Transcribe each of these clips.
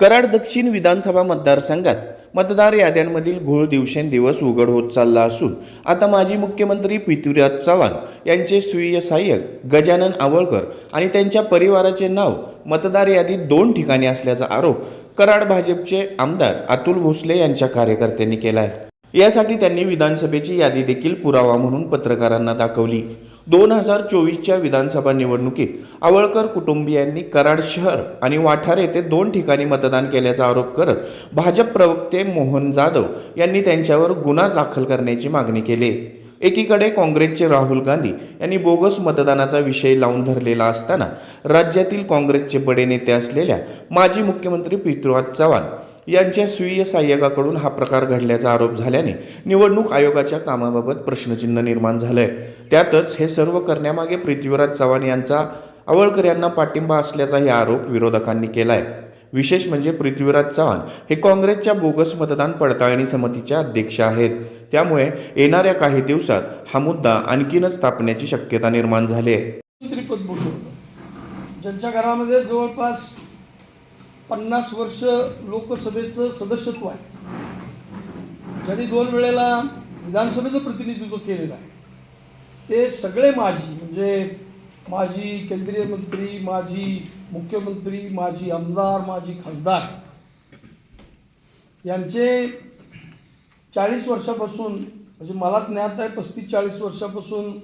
कराड दक्षिण विधानसभा मतदारसंघात मतदार याद्यांमधील घोळ दिवसेंदिवस उघड होत चालला असून आता माजी मुख्यमंत्री पृथ्वीराज चव्हाण यांचे स्वीय सहाय्यक गजानन आवळकर आणि त्यांच्या परिवाराचे नाव मतदार यादीत दोन ठिकाणी असल्याचा आरोप कराड भाजपचे आमदार अतुल भोसले यांच्या कार्यकर्त्यांनी केला आहे यासाठी त्यांनी विधानसभेची यादी देखील पुरावा म्हणून पत्रकारांना दाखवली. दोन हजार चोवीसच्या विधानसभा निवडणुकीत आवळकर कुटुंबियांनी कराड शहर आणि वाठार येथे दोन ठिकाणी मतदान केल्याचा आरोप करत भाजप प्रवक्ते मोहन जाधव यांनी त्यांच्यावर गुन्हा दाखल करण्याची मागणी केली. एकीकडे काँग्रेसचे राहुल गांधी यांनी बोगस मतदानाचा विषय लावून धरलेला असताना राज्यातील काँग्रेसचे बडे नेते असलेल्या माजी मुख्यमंत्री पृथ्वीराज चव्हाण यांच्या स्वीय सहाय्यकाकडून हा प्रकार घडल्याचा आरोप झाल्याने निवडणूक आयोगाच्या कामाबाबत प्रश्नचिन्ह निर्माण झालंय. त्यातच हे सर्व करण्यामागे पृथ्वीराज चव्हाण यांचा आवळकर यांना पाठिंबा असल्याचाही आरोप विरोधकांनी केलाय. विशेष म्हणजे पृथ्वीराज चव्हाण हे काँग्रेसच्या बोगस मतदान पडताळणी समितीच्या अध्यक्ष आहेत. त्यामुळे येणाऱ्या काही दिवसात हा मुद्दा आणखीनच तापण्याची शक्यता निर्माण झाली आहे ज्यांच्या घरामध्ये जवळपास पन्नास वर्ष लोकसभेचं सदस्यत्व आहे. ज्यांनी दोन वेळेला विधानसभेचं प्रतिनिधित्व केलेलं आहे. ते सगळे माजी म्हणजे माजी केंद्रीय मंत्री माजी मुख्यमंत्री माजी आमदार माजी खासदार यांचे चाळीस वर्षापासून म्हणजे मला ज्ञात आहे पस्तीस चाळीस वर्षापासून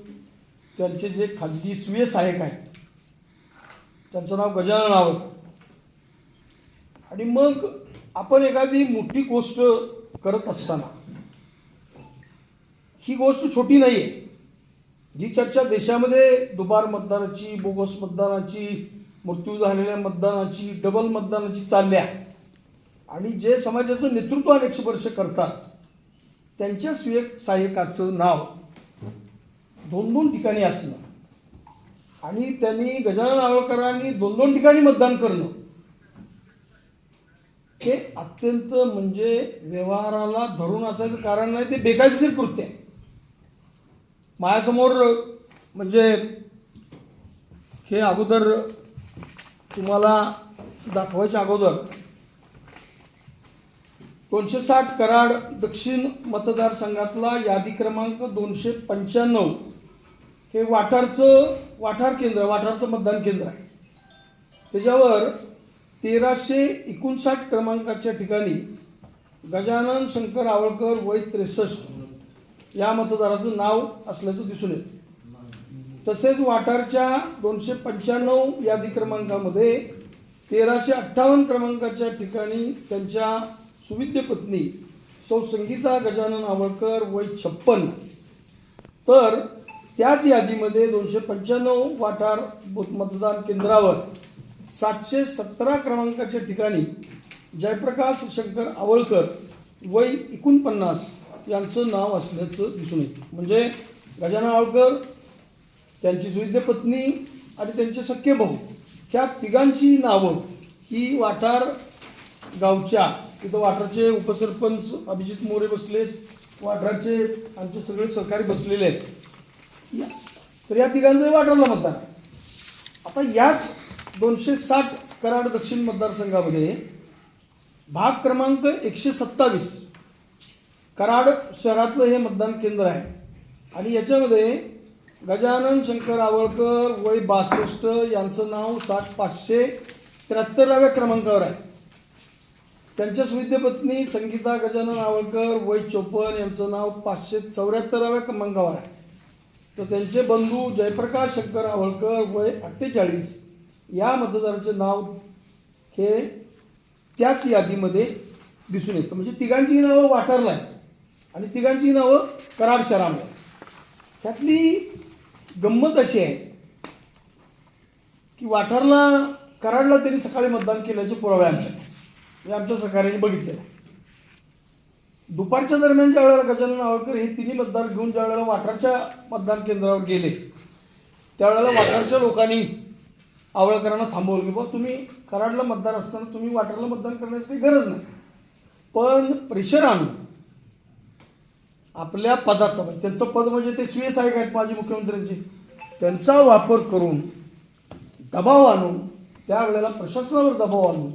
त्यांचे जे खाजगी स्वीय सहाय्यक आहेत त्यांचं नाव गजानन आवत आणि मग आपण एखादी मोठी गोष्ट करत असताना ही गोष्ट छोटी नाही आहे जी चर्चा देशामध्ये दुबार मतदानाची बोगस मतदानाची मृत्यू झालेल्या मतदानाची डबल मतदानाची चालल्या आणि जे समाजाचं नेतृत्व अनेक वर्ष करतात त्यांच्या स्वय सहाय्यकाचं नाव दोन दोन ठिकाणी असणं आणि त्यांनी गजानन आवळकरांनी दोन दोन ठिकाणी मतदान करणं हे अत्यंत म्हणजे व्यवहाराला धरून असायचं कारण नाही ते बेकायदेशीर कृत्य. आहे माझ्यासमोर म्हणजे हे अगोदर तुम्हाला दाखवायच्या अगोदर दोनशे साठ कराड दक्षिण मतदारसंघातला यादी क्रमांक दोनशे पंच्याण्णव हे वाठारचं वाठार केंद्र वाठारचं मतदान केंद्र आहे. त्याच्यावर तेराशे एकोणसाठ क्रमांकाच्या ठिकाणी गजानन शंकर आवळकर वय त्रेसष्ट या मतदाराचं नाव असल्याचं दिसून येतं. तसेच वाठारच्या दोनशे पंच्याण्णव यादी क्रमांकामध्ये तेराशे अठ्ठावन्न क्रमांकाच्या ठिकाणी त्यांच्या सुविद्य पत्नी सौ संगीता गजानन आवळकर वय छप्पन्न तर त्याच यादीमध्ये दोनशे पंच्याण्णव वाठार मतदान केंद्रावर सातशे सतरा क्रमांकाच्या ठिकाणी जयप्रकाश शंकर आवळकर वय एकोणपन्नास यांचं नाव असल्याचं दिसून येतं. म्हणजे गजानन आवळकर त्यांची सुविद्य पत्नी आणि त्यांचे सख्खे भाऊ ह्या तिघांची नावं ही वाठार गावच्या तिथं वाठारचे उपसरपंच अभिजित मोरे बसलेत वाठारचे आमचे सगळे सहकारी बसलेले आहेत. या- तर या तिघांचं वाठारला मतदान आता याच दोनशे साठ कराड दक्षिण मतदारसंघामध्ये भाग क्रमांक एकशे सत्तावीस कराड शहरातलं हे मतदान केंद्र आहे. आणि याच्यामध्ये गजानन शंकर आवळकर वय बासष्ट यांचं नाव सात पाचशे त्र्याहत्तराव्या क्रमांकावर आहे. त्यांच्या सुविद्यपत्नी संगीता गजानन आवळकर वय चोपन यांचं नाव पाचशे चौऱ्याहत्तराव्या क्रमांकावर आहे. तर त्यांचे बंधू जयप्रकाश शंकर आवळकर वय अठ्ठेचाळीस या मतदाराचे नाव हे त्याच यादीमध्ये दिसून येतं. म्हणजे तिघांची नावं वाठारला आहेत. आणि तिघांची नावं कराड शहरामध्ये आहेत. त्यातली गंमत अशी आहे की वाठारला कराडला त्यांनी सकाळी मतदान केल्याचे पुरावे आमच्या हे आमच्या सहकार्याने बघितलेलं आहे. दुपारच्या दरम्यान ज्या वेळेला गजानन आवळकर हे तिन्ही मतदार घेऊन ज्या वेळेला वाठारच्या मतदान केंद्रावर गेले त्यावेळेला वाठारच्या लोकांनी आवळकरांना थांबवलं की बुवा तुम्ही कराडला मतदार असताना तुम्ही वाठारला मतदान करण्याची काही गरज नाही. पण प्रेशर आणून आपल्या पदाचा म्हणजे त्यांचं पद म्हणजे ते स्वीय सहाय्यक आहेत माजी मुख्यमंत्र्यांचे त्यांचा वापर करून दबाव आणून त्यावेळेला प्रशासनावर दबाव आणून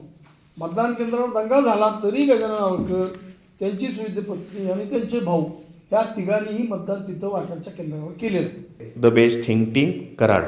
मतदान केंद्रावर दंगा झाला तरी गजानन आवळकर त्यांची सुविधा पत्नी आणि त्यांचे भाऊ ह्या तिघांनीही मतदान तिथं वाटारच्या केंद्रावर केलेलं the best think team Karad.